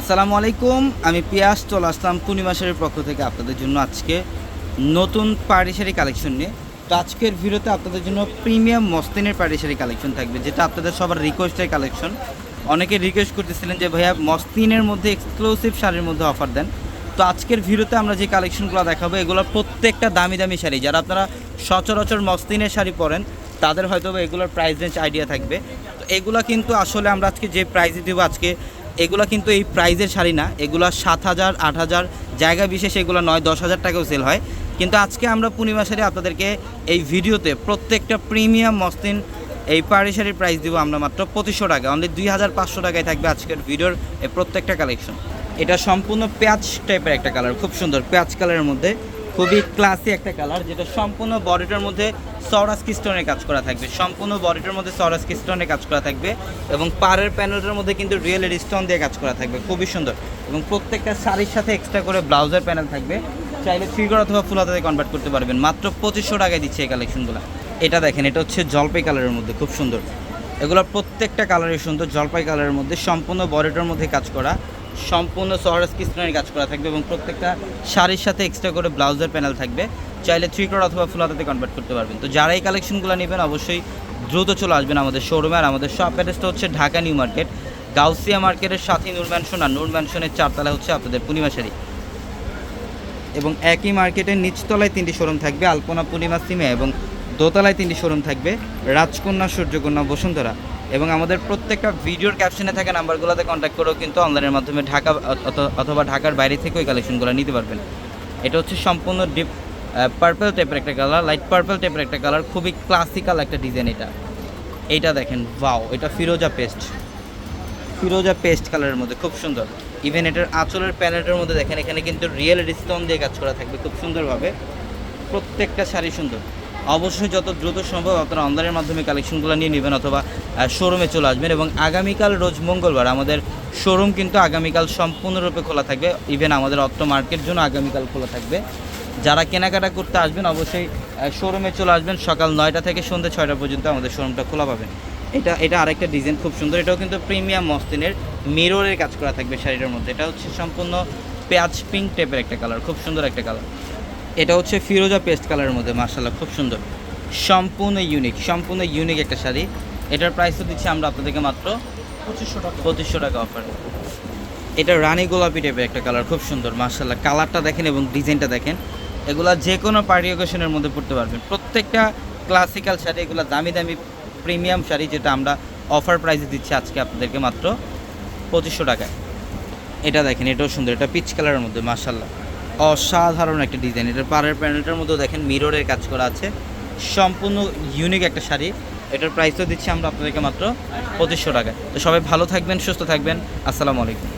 আসসালামু আলাইকুম, আমি পিয়াস, চলে আসলাম পূর্ণিমা শাড়ির পক্ষ থেকে আপনাদের জন্য আজকে নতুন পাড়ি শাড়ি কালেকশন নিয়ে। তো আজকের ভিডিওতে আপনাদের জন্য প্রিমিয়াম মস্তিনের পাড়ি শাড়ি কালেকশন থাকবে, যেটা আপনাদের সবার রিকোয়েস্টের কালেকশন। অনেকে রিকোয়েস্ট করতেছিলেন যে, ভাইয়া, মস্তিনের মধ্যে এক্সক্লুসিভ শাড়ির মধ্যে অফার দেন। তো আজকের ভিডিওতে আমরা যে কালেকশনগুলো দেখাবো এগুলো প্রত্যেকটা দামি দামি শাড়ি। যারা আপনারা সচরাচর মস্তিনের শাড়ি পরেন, তাদের হয়তো এগুলোর প্রাইস রেঞ্জ আইডিয়া থাকবে। তো এগুলো কিন্তু আসলে আমরা আজকে যে প্রাইসে দেবো, আজকে এগুলো কিন্তু এই প্রাইজের শাড়ি না। এগুলো সাত হাজার, আট হাজার, জায়গা বিশেষ এগুলো নয়, দশ হাজার টাকাও সেল হয়। কিন্তু আজকে আমরা পূর্ণিমা শাড়ি আপনাদেরকে এই ভিডিওতে প্রত্যেকটা প্রিমিয়াম মসলিন এই পাড়ি শাড়ির প্রাইস দিব আমরা মাত্র পঁচিশশো টাকা। অনলি দুই হাজার পাঁচশো টাকায় থাকবে আজকের ভিডিওর এই প্রত্যেকটা কালেকশন এটা সম্পূর্ণ পেঁয়াজ টাইপের একটা কালার খুব সুন্দর পেঁয়াজ কালারের মধ্যে খুবই ক্লাসি একটা কালার যেটা সম্পূর্ণ বডিটার মধ্যে সরাস স্টোনের কাজ করা থাকবে। সম্পূর্ণ বডিটার মধ্যে সরাস স্টোনের কাজ করা থাকবে এবং পাড়ের প্যানেলটার মধ্যে কিন্তু রিয়েল স্টোন দিয়ে কাজ করা থাকবে, খুবই সুন্দর। এবং প্রত্যেকটা শাড়ির সাথে এক্সট্রা করে ব্লাউজের প্যানেল থাকবে। চাইলে ফিগার অথবা ফুল হাতাতে কনভার্ট করতে পারবেন। মাত্র পঁচিশশো টাকায় দিচ্ছে এই কালেকশনগুলো এটা দেখেন, এটা হচ্ছে জলপাই কালারের মধ্যে, খুব সুন্দর। এগুলো প্রত্যেকটা কালারই সুন্দর, জলপাই কালারের মধ্যে সম্পূর্ণ বডিটার মধ্যে কাজ করা। সম্পূর্ণ সহরাস কৃষ্ণের কাজ করা থাকবে এবং প্রত্যেকটা শাড়ির সাথে এক্সট্রা করে ব্লাউজের প্যানেল থাকবে। চাইলে থ্রি ক্রোড অথবা ফুল হাতাতে কনভার্ট করতে পারবেন। তো যারা এই কালেকশনগুলো নেবেন, অবশ্যই দ্রুত চলে আসবেন আমাদের শোরুমে আর আমাদের শপ অ্যাড্রেসটা হচ্ছে ঢাকা নিউ মার্কেট, গাউসিয়া মার্কেটের সাথে নূর ম্যানশন আর নূর ম্যানশনের চারতলা হচ্ছে আপনাদের পূর্ণিমা শাড়ি। এবং একই মার্কেটের নিচতলায় তিনটি শোরুম থাকবে, আলপনা পূর্ণিমা সিমে এবং দোতলায় তিনটি শোরুম থাকবে, রাজকন্যা সূর্যকন্যা বসুন্ধরা। এবং আমাদের প্রত্যেকটা ভিডিওর ক্যাপশনে থাকা নাম্বারগুলোতে কন্ট্যাক্ট করেও কিন্তু অনলাইনের মাধ্যমে ঢাকা, অথ- অথবা ঢাকার বাইরে থেকে ওই কালেকশনগুলো নিতে পারবেন। এটা হচ্ছে সম্পূর্ণ ডিপ পার্পল টাইপের একটা কালার লাইট পার্পল টাইপের একটা কালার খুবই ক্লাসিক্যাল একটা ডিজাইন এটা। এইটা দেখেন ওয়াও এটা ফিরোজা পেস্ট ফিরোজা পেস্ট কালারের মধ্যে, খুব সুন্দর। ইভেন এটার আঁচলের প্যানেটের মধ্যে দেখেন, এখানে কিন্তু রিয়েল স্টোন দিয়ে কাজ করা থাকবে, খুব সুন্দরভাবে। প্রত্যেকটা শাড়ি সুন্দর। অবশ্যই যত দ্রুত সম্ভব আপনারা অনলাইনের মাধ্যমে কালেকশনগুলো নিয়ে নেবেন অথবা শোরুমে চলে আসবেন এবং আগামীকাল রোজ মঙ্গলবার আমাদের শোরুম কিন্তু আগামীকাল সম্পূর্ণরূপে খোলা থাকবে। ইভেন আমাদের অত্র মার্কেট জন্য আগামীকাল খোলা থাকবে। যারা কেনাকাটা করতে আসবেন অবশ্যই শোরুমে চলে আসবেন। সকাল নয়টা থেকে সন্ধ্যে ছয়টা পর্যন্ত আমাদের শোরুমটা খোলা পাবেন। এটা এটা আরেকটা ডিজাইন খুব সুন্দর। এটাও কিন্তু প্রিমিয়াম মস্তিনের মিররের কাজ করা থাকবে শাড়িটার মধ্যে। এটা হচ্ছে সম্পূর্ণ পেঁয়াজ পিঙ্ক টাইপের একটা কালার খুব সুন্দর একটা কালার এটা হচ্ছে ফিরোজা পেস্ট কালারের মধ্যে মার্শাল্লাহ খুব সুন্দর। সম্পূর্ণ ইউনিক সম্পূর্ণ ইউনিক একটা শাড়ি। এটার প্রাইস তো দিচ্ছি আমরা আপনাদেরকে মাত্র পঁচিশশো টাকা। পঁচিশশো টাকা অফার এটা রানী গোলাপি টাইপের একটা কালার খুব সুন্দর মার্শাল্লাহ কালারটা দেখেন এবং ডিজাইনটা দেখেন। এগুলা যে কোনো পার্টি অকেশনের মধ্যে পড়তে পারবেন। প্রত্যেকটা ক্লাসিক্যাল শাড়ি এগুলো দামি দামি প্রিমিয়াম শাড়ি যেটা আমরা অফার প্রাইসে দিচ্ছি আজকে আপনাদেরকে মাত্র পঁচিশশো টাকায়। এটা দেখেন এটাও সুন্দর এটা পিচ কালারের মধ্যে মার্শাল্লাহ অসাধারণ একটা ডিজাইন এটার পাড়ের প্যানেলটার মধ্যেও দেখেন মিররের কাজ করা আছে। সম্পূর্ণ ইউনিক একটা শাড়ি। এটার প্রাইসও দিচ্ছি আমরা আপনাদেরকে মাত্র পঁচিশশো টাকা তো সবাই ভালো থাকবেন, সুস্থ থাকবেন। আসসালামু আলাইকুম।